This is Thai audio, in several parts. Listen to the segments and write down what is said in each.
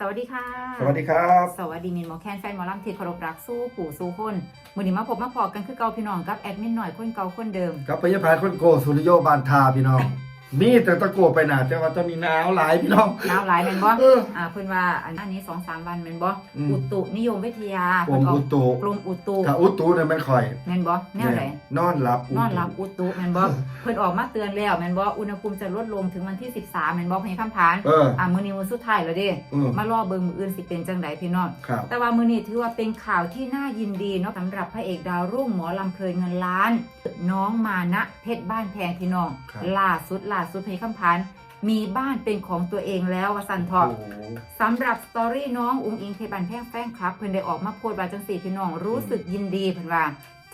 สวัสดีค่ะ สวัสดีครับ สวัสดีมินหมอแคนแฟนหมอลำที่เคารพรักสู้ปู่สู้คนมือนี้มาพบมาพอกันคือเก่าพี่น้องกับแอดมินหน่อยคนเก่าคนเดิมกับพยาพาคนโกสุริโยบานทาพี่น้อง มีแต่ตะโกไปหนาแต่ว่าตอนนี้หนาวหลายพี่น้องหนาวหลายแม่นบ่เอออ่าเพิ่นว่าอันนี้สองสามวันแม่นบ่อืม อุตุนิยมวิทยาผเพิ่มนอออุกตุกรมอุตุถ้าอุตุเนี่ยมันข่อยแม่นบ่แนวไหนนอนหลับนอนรับอุตุแม่นบ่เพิ่นออกมาเตือนแล้วแม่นบ่อุณหภูมิจะลดลงถึงวันที่ 13แม่นบ่พญาคำผานเอออ่ามื้อนี้มื้อสุดท้ายแล้วเด้ เออมารอเบิ่งมื้ออื่นสิเป็นจังไดพี่น้อง ครับ แต่ว่ามือนี้ถือว่าเป็นข่าวที่น่ายินดีเนาะสำหรับพระเอกดาวรุ่งหมอลำเพลินเงินล้าน น้องมานะเพชรบ้านแพงพี่น้อง ครับ ล่าสุดล่าสุดเพลงคำพันธ์มีบ้านเป็นของตัวเองแล้ววสันทอโอ้โหสำหรับสตอรี่น้องอุ้งอิงเพชรบ้านแพงแฟนครับ เพิ่นได้ออกมาโพสต์ว่าจังสี่พี่น้องรู้สึกยินดีเพิ่นว่า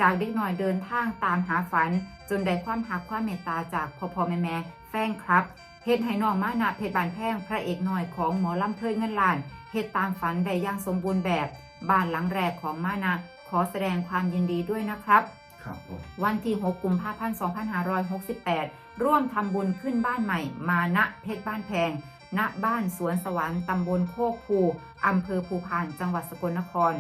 จากเด็กน้อยเดินทางตามหาฝัน จนได้ความหักความเมตตาจากพ่อพ่อแม่แม่แฟนครับเฮ็ดให้น้องมานะเพชรบานแพงพระเอกน้อยของหมอลำเพลินเงินล้านเฮ็ดตามฝันได้อย่างสมบูรณ์แบบ บ้านหลังแรกของมานะขอแสดงความยินดีด้วยนะครับ ครับผมวันที่ 6 กุมภาพันธ์ 2568 ร่วมทำบุญขึ้นบ้านใหม่ มาณเพชรบ้านแพง ณ บ้านสวนสวรรค์ตำบลโคกภูอำเภอภูพาน จังหวัดสกลนคร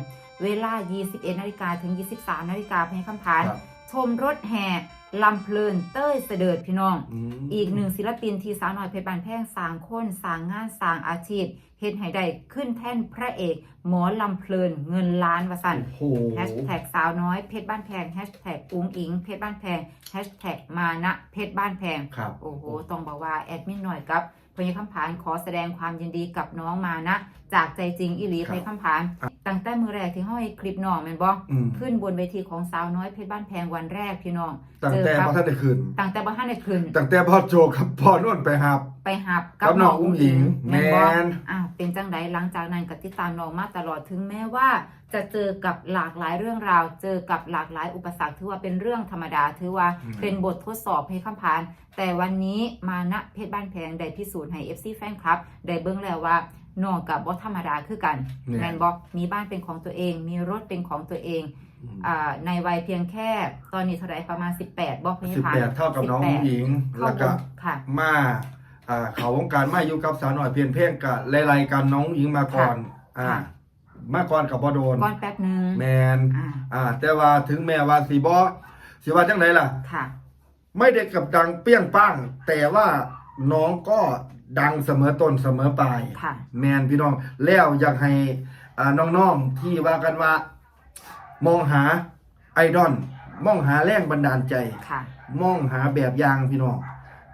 เวลา 21 นาฬิกาถึง 23 นาฬิกาพญคำพาน ครับ ชมรถแห่ลำเพลินเต้ยเสดิร์ดพี่น้องมอีกหนึ่งศิลปินที่สาวน้อยเพชรบานแพงสร้างคนสร้างงานสร้างอาชีพเฮ็ดให้ได้ขึ้นแท่นพระเอก หมอลำเพลินเงินล้านวสันโอ้โหแฮชแท็กสาวน้อยเพชรบ้านแพงแฮชแท็กอุ้งอิงเพชรบ้านแพงแฮชแท็กมานะเพชรบ้านแพงครับโอ้โหต้องบอกว่าแอดมินหน่อยครับพญคำผานขอแสดงความยินดีกับน้องมานะ จากใจจริงอิลีครับพญคำผาน ตั้งแต่มือแรกที่ห้อยคลิปน้องแม่นบ่อืมขึ้นบนเวทีของสาวน้อยเพชรบ้านแพงวันแรกพี่น้องตั้งเจอแต่กับพอท่านได้คืนตั้งแต่บ่ทันได้ขึ้น ตั้งแต่พ่อโจกับพ่อนวลไปหับ ไปหับกับน้องอุ้งอิงแม่นบ่แม่น อ้าวเป็นจังไดหลังจากนั้นก็ติดตามน้องมาตลอดถึงแม้ว่า จะเจอกับหลากหลายเรื่องราว เจอกับหลากหลายอุปสรรคถือว่าเป็นเรื่องธรรมดาถือว่าอืม เป็นบททดสอบให้คำพาน แต่วันนี้มาณเพชรบ้านแพงได้พิสูจน์ให้ FC แฟนคลับได้เบิ่งแล้วว่า น้องกับบ่ธรรมดาคือกันเนี่ยแมนบอกมีบ้านเป็นของตัวเอง มีรถเป็นของตัวเองอืมอ่าในวัยเพียงแค่ตอนนี้เท่าไหร่ประมาณ 18บอกพี่สิบพาแปดเท่ากับน้อง18อุ้งอิงเข้าแล้วก็ค่ะมาอ่าเขาวงการมาอยู่กับสาวหน่อยเพียนเพ่งกับไล่ๆกันน้องอุ้งอิงมาก่อนอ่าค่ะมาก่อนกับ่โดนก่อนแป๊บหนึงแมนอ่าอ่าแต่ว่าถึงแม้ว่าสีบอสิว่าจังไหนล่ะ ค่ะ ไม่ได้กับดังเปี้ยงป้าง แต่ว่าน้องก็ ดังเสมอต้นเสมอปลายค่ะ แมนพี่น้อง แล้วอยากให้อ่าน้องๆที่ว่ากันว่า มองหาไอดอลมองหาแรงบันดาลใจ ค่ะ มองหาแบบอย่างพี่น้อง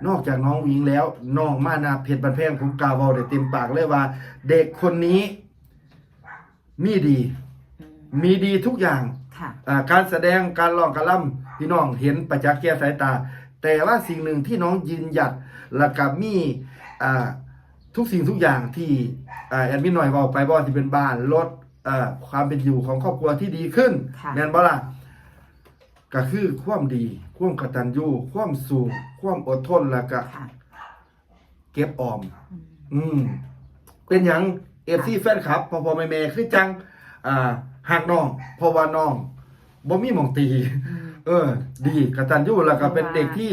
นอกจากน้องวิงแล้วน้องมานาเพชรบันแพงผมกล่าวเว้าได้เต็มปากเลยว่า เด็กคนนี้ มีดีอืมมีดีทุกอย่างค่ะ อ่าการแสดงการร้องการล่ำพี่น้องเห็นประจักษ์แก้สายตา แต่ว่าสิ่งหนึ่งที่น้องยืนหยัดและกับมีอ่าทุกสิ่งทุกอย่างที่อ่าแอดมินหน่อยบอกไปว่าที่เป็นบ้านรถอ่าความเป็นอยู่ของครอบครัวที่ดีขึ้นค่ะแม่นบ่ล่ะก็คือความดี ความกตัญญูความสูงความอดทนแล้วก็ค่ะเก็บออม อืมอืมเป็นหยังเอฟซีแฟนคลับพอพอแม่แม่ๆคือจัง อ่าหักน้องเพราะว่าน้อง บ่มีหมองตี อืม เออ ดีกตัญญูแล้วก็เป็นเด็กที่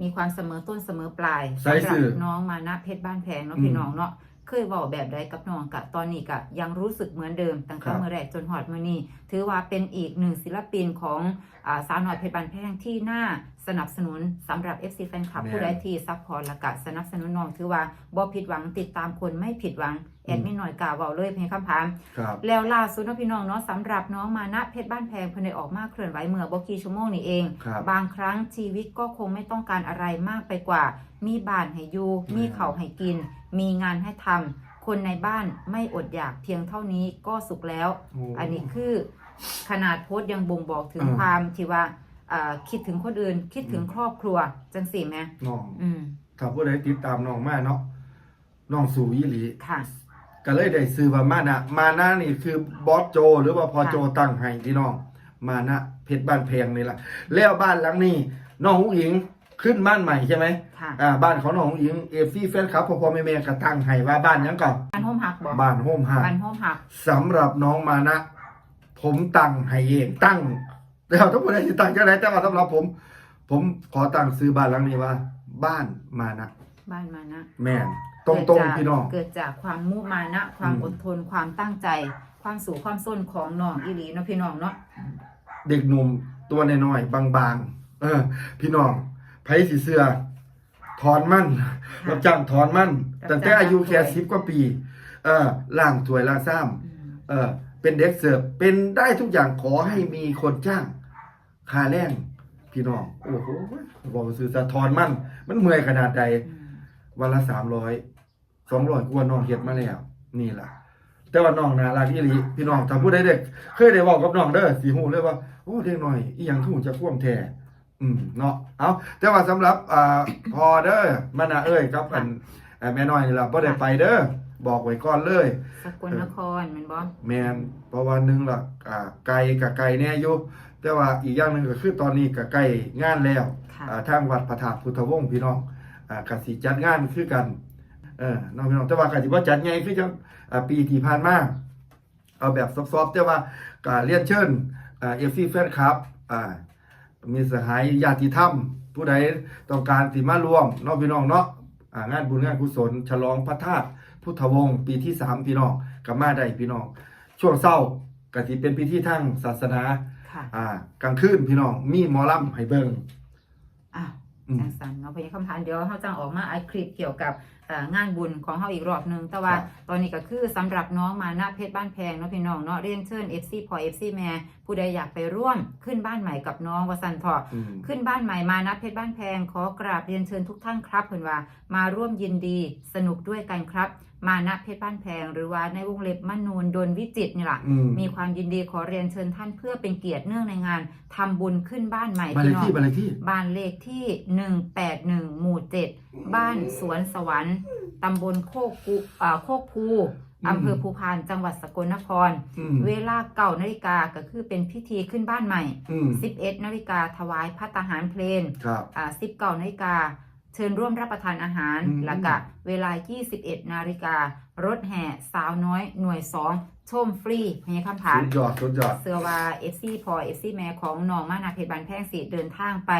มีความเสมอต้นเสมอปลายใส่สำหรัสื่อน้องมานะเพชรบ้านแพงเนาะอืมพี่น้องเนาะเคยบอกแบบใดกับน้องกะตอนนี้กะยังรู้สึกเหมือนเดิมตั้งครัแต่บ เมื่อแรกจนหอดมื่อนี้ถือว่าเป็นอีกหนึ่งศิลปินของอาสาวน้อยเพชรบ้านแพงที่น่า สนับสนุนสำหรับ FC แฟนคลับแม่น ผู้ใดที่ซัพพอร์ตและกะสนับสนุนน้องถือว่าบ่ผิดหวังติดตามคนไม่ผิดหวังแอดมินหน่อยกล่าวเว้าเลยเพียงคำถาม ครับ แล้วล่าสุดเนาะพี่น้องเนาะสำหรับน้องมานะเพชรบ้านแพงเพิ่นได้ออกมาเคลื่อนไหวเมื่อบ่กี่ชั่วโมงนี่เอง ครับบางครั้งชีวิตก็คงไม่ต้องการอะไรมากไปกว่า มีบ้านให้อยู่มีเขาวให้กิน มีงานให้ทำคนในบ้านไม่อดอยากเพียงเท่านี้ก็สุขแล้ว โอ้อันนี้คือขนาดโพสต์ยังบ่งบอกถึงอืม ความที่ว่าเอ่อ คิดถึงคนอื่น คิดถึงครอบครัวจังสิแม่น้องอืมถ้าผู้ใดติดตามน้องมาเนาะน้องสู่ยี่หลีค่ะ ก็เลยได้ซื้อว่ามานะมานะนี่คือบอสโจ หรือว่าพอโจตั้งให้พี่น้อง มานะเพชรบ้านแพงนี่ล่ะแล้วบ้านหลังนี้น้องหุงอิงขึ้นบ้านใหม่ใช่ไหมค่ะอ่าบ้านของน้องหุงอิงเอฟซีแฟนคลับพ่อพ่อแม่แม่ก็ตั้งให้ว่าบ้านหยังก่อนบ้านโฮมหักบอกบ้านโฮมฮาบ้านโฮมหักสำหรับน้องมานะ ผมตั้งให้เองตั้ง แล้วทุกคนได้ตั้งจังไดแต่ว่าสำหรับผม ผมขอตั้งซื้อบ้านหลังนี้ว่า บ้านมานะบ้านมานะแม่นตรงๆเกิดจากพี่น้อง เกิดจากความมุมานะ ความอืมอดทนความตั้งใจ ความสู่ความส้นของน้องอีหลีเนาะพี่น้องเนาะเด็กหนุ่มตัวน้อยๆบางๆ เออ พี่น้องไผสิเสื้อถอนมันรับจ้างถอนมันตั้งแต่อายุแค่สิบกว่าปี เออล่างถวยล่างซ้อืมำเออ เป็นเด็กเสิร์ฟเป็นได้ทุกอย่างขอให้มีคนจ้างค่าแรงพี่น้อง โอ้โหบอกสื่อสะถอนมัน มันเมื่อยขนาดใดอืมวันละสามร้อยสองร้อยกว่าน้องเฮ็ดมาแล้ว นี่ล่ะ แต่ว่าน้องน่ารักอีหลีพี่น้องถ้าผู้ใดเด็ก เคยได้เว้ากับน้องเด้อสิฮู้เลยว่าโอ้เด็กน้อยอีหยังคือจะควมแท้อืมเนาะเอาแต่ว่าสำหรับอ่าพอเด้อมานะเอ้ยครับอันเอ่อ แม่น้อยนี่ล่ะบ่ได้ไปเด้อบอกไว้ก่อนเลย สกลนครแม่นบ่แมนเพราะว่าหนึงล่ะอ่าไกลกับไกลแน่อยู่แต่ว่าอีกอย่างหนึงก็คือตอนนี้ก็ใกล้งานแล้วค่ะอ่าทางวัดพระธาตุพุทธวงศ์พี่น้องอ่ากสิจัดงานคือกันเออน้องพี่น้องแต่ว่ากสิว่าจัดไงคือจังอ่าปีที่ผ่านมาเอาแบบซอฟๆแต่ว่าก็เรียนเชิญอ่า FC แฟนคลับอ่ามีสหายญาติธรรมผู้ใดต้องการสิมาร่วมเน้องพี่น้องเนาะอ่า งานบุญงานกุศล ฉลองพระธาตุพุทธวงศ์ปีที่3พี่น้องก็มาได้พี่น้องช่วงเศร้าก็สิเป็นพิธีทางศาสนาค่ะอ่ากลางคืนพี่น้องมีหมอลำให้เบิ่งอะอืมจังสันเนาะพยาคำถามเดี๋ยวเขาจังออกมาไอคลิปเกี่ยวกับเอ่อ งานบุญของเขาอีกรอบหนึงแต่ว่าครับตอนนี้ก็คือสำหรับน้องมานะเพชรบ้านแพงเนาะพี่น้องเนาะเรียนเชิญ FC พอ FC แม่ผู้ใดอยากไปร่วมขึ้นบ้านใหม่กับน้องวสันต์เถาะอืมขึ้นบ้านใหม่มานะเพชรบ้านแพงขอกราบเรียนเชิญทุกท่านครับเพื่อนว่ามาร่วมยินดีสนุกด้วยกันครับ มานะเพชรบ้านแพง หรือว่าในวงเล็บมนูนดนวิจิตรนี่แหละอืมมีความยินดีขอเรียนเชิญท่านเพื่อเป็นเกียรติเนื่องในงานทำบุญขึ้นบ้านใหม่บ้านเลพี่ขน้องที่บ้านเลขที่บ้านเลขที่181หมู่7บ้านสวนสวรรค์ตำบลโคกกุอ่าโคกภูอำเภอภูพานจังหวัดสกลนครอืมเวลาเก่านาฬิกาก็คือเป็นพิธีขึ้นบ้านใหม่อืม11นาฬิกาถวายพัตตาหารเพลนครับอ่า19นาฬิกา เชิญร่วมรับประทานอาหาร อืม แล้วก็เวลา 21 นาฬิการถแห่สาวน้อยหน่วย 2 ชมฟรีพญาคำผาน สุดยอดสุดยอด เสือว่าเอฟซีพอเอฟซีแม่ของน้องมานาเพชรบันแพงสีเดินทางไป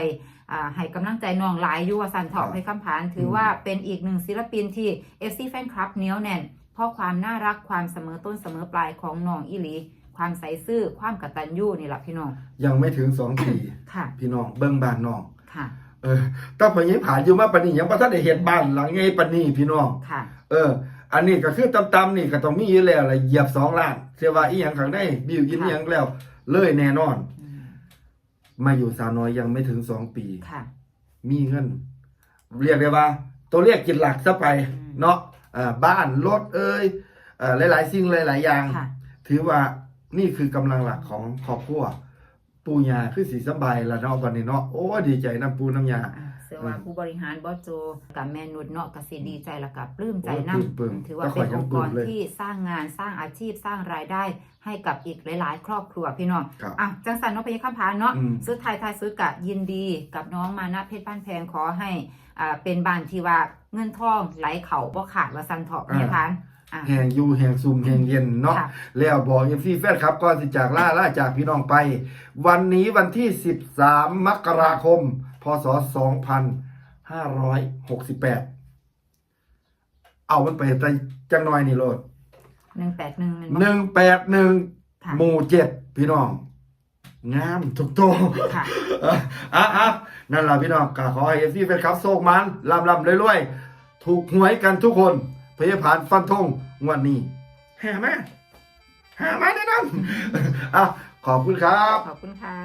อ่าให้กำลังใจน้องหลายอยูวสันเถาะให้คำผานถือว่าเป็นอีกหนึ่งศิลปินที่เอฟซีแฟนคลับเหนียวแน่น เพราะความน่ารักความเสมอต้นเสมอปลายของน้องอิลี ความใสซื่อความกตัญญูนี่แหละพี่น้องยังไม่ถึงสองปี ค่ะพี่น้องเบิ้งบ้านน้อง ค่ะ เออถ้าพอยังผ่านอยู่มาปานนี้ยังบ่ทันได้เห็นบ้านหลังไงปานนี้พี่น้อง ค่ะ เออ อันนี้ก็คือตำๆนี่ก็ต้องมีอยู่แล้วละเหยียบสองล้านเสียว่าอีหยังข้างในบิวอินค่ะอีหยังแล้ว เลยแน่นอน อืมมาอยู่สาวน้อยยังไม่ถึงสองปี ค่ะ มีเงิน เรียกได้ว่า ตัวเลขกินหลักซะไปอืม เนาะอ่าบ้านรถเอ้ยเอ่อหลายๆสิ่งหลาย ๆ อย่าง ค่ะ ถือว่านี่คือกำลังหลักของครอบครัว ปูยาคือสีสบายละเนาะวันนี้เนาะโอ้ดีใจน้ำปูน้ำยาอ่าเสือว่าผู้บริหารบอสโจกับแมนุดเนาะกสิดีใจและกับปลื้มใจโอ้นปลื้มำถือว่าก็ขเป็อนยังองค์ปลื้กมรเลยที่สร้างงานสร้างอาชีพสร้างรายได้ให้กับอีกหลาย ๆ ครอบครัวพี่น้องครับอะจังสันเนาะพยาคำพานเนาะอืม สุดท้ายท้ายสุดกะยินดีกับน้องมานะเพชรบ้านแพงขอให้อ่าเป็นบ้านที่ว่าเงินทองไหลเข่าบ่ขาดว่าสันเถาะพยาพาน อะ แหงอยู่แหงซุ่มแหงเย็นเนาะค่ะ แล้วบอกเอฟซีแฟนครับก่อนสิจากล่าล่าจากพี่น้องไป วันนี้วันที่ 13 มกราคม พศ 2568 เอามันไปแต่จังน้อยนี่โลดหนึ่งแปดหนึ่งมันบ่181ค่ะหมู่เจ็ดพี่น้อง งามถูกต้องค่ะ อะอะอะนั่นแหละพี่น้องก็ขอให้เอฟซีแฟนคลับโชคมันลำลำรวยๆถูกหวยกันทุกคน พยาผ่านฟันธงงวดนี้แห่ไหมแห่ไหมแน่นอนอะขอบคุณครับ ขอบคุณค่ะ